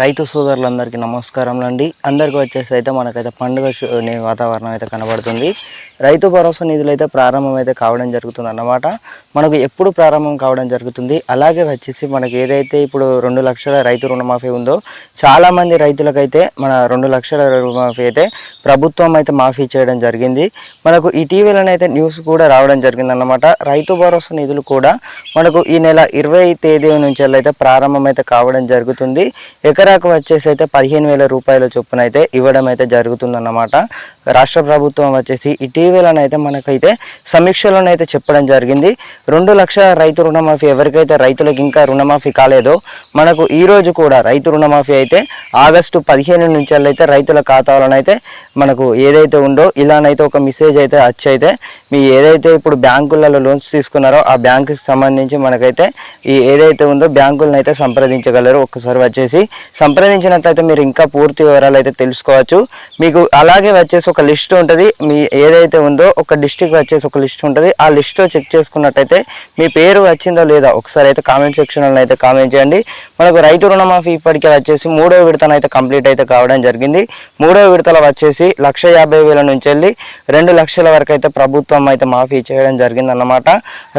రైతు సోదరులందరికీ నమస్కారం అండి అందరికీ వచ్చేసి అయితే మనకైతే పండుగ వాతావరణం అయితే కనబడుతుంది. రైతు భరోసా నిధులు అయితే ప్రారంభం అయితే కావడం జరుగుతుంది అన్నమాట మనకు ఎప్పుడు ప్రారంభం కావడం జరుగుతుంది. అలాగే వచ్చేసి మనకి ఏదైతే ఇప్పుడు రెండు లక్షల రైతు రుణమాఫీ ఉందో చాలామంది రైతులకైతే మన రెండు లక్షల రుణమాఫీ అయితే ప్రభుత్వం అయితే మాఫీ చేయడం జరిగింది. మనకు ఇటీవలనైతే న్యూస్ కూడా రావడం జరిగింది అన్నమాట రైతు భరోసా నిధులు కూడా మనకు ఈ నెల ఇరవై తేదీ నుంచి అయితే ప్రారంభం అయితే కావడం జరుగుతుంది. ఎకరాకు వచ్చేసి అయితే పదిహేను వేల రూపాయల చొప్పున అయితే ఇవ్వడం అయితే జరుగుతుందన్నమాట. రాష్ట్ర ప్రభుత్వం వచ్చేసి ఇటీవలనైతే మనకైతే సమీక్షలోనైతే చెప్పడం జరిగింది. రెండు లక్షల రైతు రుణమాఫీ ఎవరికైతే రైతులకు ఇంకా రుణమాఫీ కాలేదో మనకు ఈరోజు కూడా రైతు రుణమాఫీ అయితే ఆగస్టు పదిహేను నుంచి అయితే రైతుల ఖాతాలోనైతే మనకు ఏదైతే ఉందో ఇలానైతే ఒక మెసేజ్ అయితే వచ్చి అయితే మీ ఏదైతే ఇప్పుడు బ్యాంకులలో లోన్స్ తీసుకున్నారో ఆ బ్యాంకుకి సంబంధించి మనకైతే ఈ ఏదైతే ఉందో బ్యాంకులను అయితే సంప్రదించగలరు. ఒక్కసారి వచ్చేసి సంప్రదించినట్లయితే మీరు ఇంకా పూర్తి వివరాలు అయితే తెలుసుకోవచ్చు. మీకు అలాగే వచ్చేసి ఒక లిస్ట్ ఉంటుంది. మీ ఏదైతే ఉందో ఒక డిస్ట్రిక్ట్ వచ్చేసి ఒక లిస్ట్ ఉంటుంది. ఆ లిస్ట్లో చెక్ చేసుకున్నట్టయితే మీ పేరు వచ్చిందో లేదా ఒకసారి అయితే కామెంట్ సెక్షన్లో అయితే కామెంట్ చేయండి. మనకు రైతు రుణమాఫీ ఇప్పటికే వచ్చేసి మూడో విడతను అయితే కంప్లీట్ అయితే కావడం జరిగింది. మూడో విడతల వచ్చేసి లక్ష యాభై వేల నుంచి వెళ్ళి రెండు లక్షల వరకు అయితే ప్రభుత్వం అయితే మాఫీ చేయడం జరిగింది అన్నమాట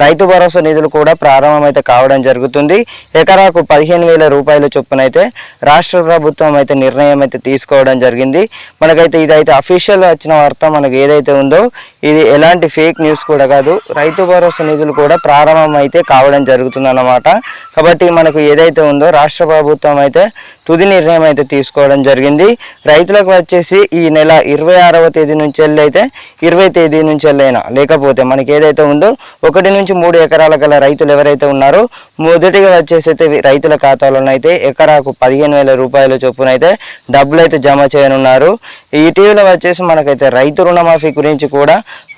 రైతు భరోసా నిధులు కూడా ప్రారంభం అయితే కావడం జరుగుతుంది. ఎకరాకు పదిహేను వేల రూపాయల చొప్పున అయితే రాష్ట్ర ప్రభుత్వం అయితే నిర్ణయం అయితే తీసుకోవడం జరిగింది. మనకైతే ఇదైతే అఫీషియల్ వచ్చిన వార్త మనకు ఏదైతే ఉందో ఇది ఎలాంటి ఫేక్ న్యూస్ కూడా కాదు. రైతు భరోసా నిధులు కూడా ప్రారంభం అయితే కావడం జరుగుతుంది అన్నమాట కాబట్టి మనకు ఏదైతే ఉందో రాష్ట్ర ప్రభుత్వం అయితే తుది నిర్ణయం అయితే తీసుకోవడం జరిగింది. రైతులకు వచ్చేసి ఈ నెల ఇరవై ఆరవ తేదీ నుంచి వెళ్ళి అయితే ఇరవై తేదీ నుంచి వెళ్ళైనా లేకపోతే మనకి ఏదైతే ఉందో ఒకటి నుంచి మూడు ఎకరాల గల రైతులు ఎవరైతే ఉన్నారో మొదటిగా వచ్చేసి అయితే రైతుల ఖాతాలోనైతే ఎకరాకు పదిహేను వేల రూపాయల చొప్పున అయితే డబ్బులు అయితే జమ చేయనున్నారు. ఇటీవల వచ్చేసి మనకైతే రైతు రుణమాఫీ గురించి కూడా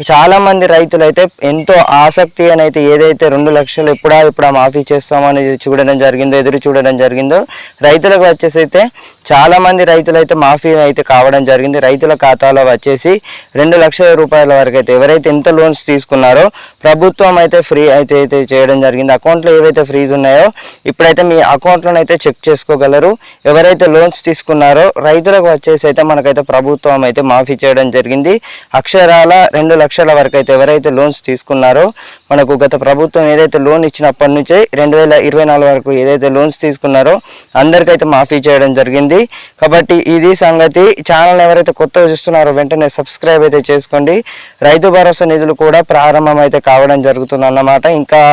చాలామంది రైతులైతే రైతులు అయితే ఎంతో ఆసక్తి అని అయితే ఏదైతే రెండు లక్షలు ఎప్పుడా ఎప్పుడా మాఫీ చేస్తామని చూడడం జరిగిందో ఎదురు చూడడం జరిగిందో రైతులకు వచ్చేసి అయితే చాలామంది రైతులైతే రైతులు అయితే మాఫీ అయితే కావడం జరిగింది. రైతుల ఖాతాలో వచ్చేసి రెండు లక్షల రూపాయల వరకు అయితే ఎవరైతే ఎంత లోన్స్ తీసుకున్నారో ప్రభుత్వం అయితే ఫ్రీ అయితే అయితే చేయడం జరిగింది. అకౌంట్లో ఏవైతే ఫ్రీజ్ ఉన్నాయో ఇప్పుడైతే మీ అకౌంట్లోనైతే చెక్ చేసుకోగలరు. ఎవరైతే లోన్స్ తీసుకున్నారో రైతులకు వచ్చేసి అయితే మనకైతే ప్రభుత్వం ప్రభుత్వం అయితే మాఫీ చేయడం జరిగింది. అక్షరాల రెండు లక్షల వరకు అయితే ఎవరైతే లోన్స్ తీసుకున్నారో మనకు గత ప్రభుత్వం ఏదైతే లోన్ ఇచ్చినప్పటి నుంచే రెండు వేల ఇరవై నాలుగు వరకు ఏదైతే లోన్స్ తీసుకున్నారో అందరికైతే మాఫీ చేయడం జరిగింది. కాబట్టి ఇది సంగతి. ఛానల్ ఎవరైతే కొత్తగా చూస్తున్నారో వెంటనే సబ్స్క్రైబ్ అయితే చేసుకోండి. రైతు భరోసా నిధులు కూడా ప్రారంభం అయితే కావడం జరుగుతుంది అన్నమాట. ఇంకా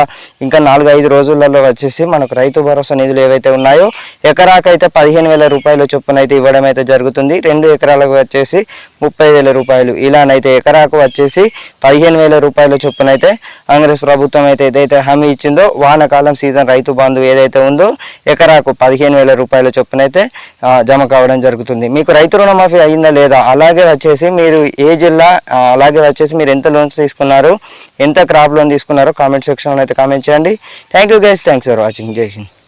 ఇంకా నాలుగు ఐదు రోజులలో వచ్చేసి మనకు రైతు భరోసా నిధులు ఏవైతే ఉన్నాయో ఎకరాకైతే పదిహేను వేల రూపాయల చొప్పున అయితే ఇవ్వడం అయితే జరుగుతుంది. రెండు ఎకరాలకు వచ్చేసి ముప్పై వేల రూపాయలు. ఇలానైతే ఎకరాకు వచ్చేసి పదిహేను వేల రూపాయల చొప్పున అయితే కాంగ్రెస్ ప్రభుత్వం అయితే ఏదైతే హామీ ఇచ్చిందో వానకాలం సీజన్ రైతు బంధు ఏదైతే ఉందో ఎకరాకు పదిహేను వేల రూపాయల చొప్పున అయితే జమ కావడం జరుగుతుంది. మీకు రైతు రుణమాఫీ అయిందా లేదా? అలాగే వచ్చేసి మీరు ఏ జిల్లా అలాగే వచ్చేసి మీరు ఎంత లోన్స్ తీసుకున్నారు ఎంత క్రాప్ లోన్ తీసుకున్నారో కామెంట్ సెక్షన్లో అయితే కామెంట్ చేయండి. Thank you guys thanks for watching Jai Hind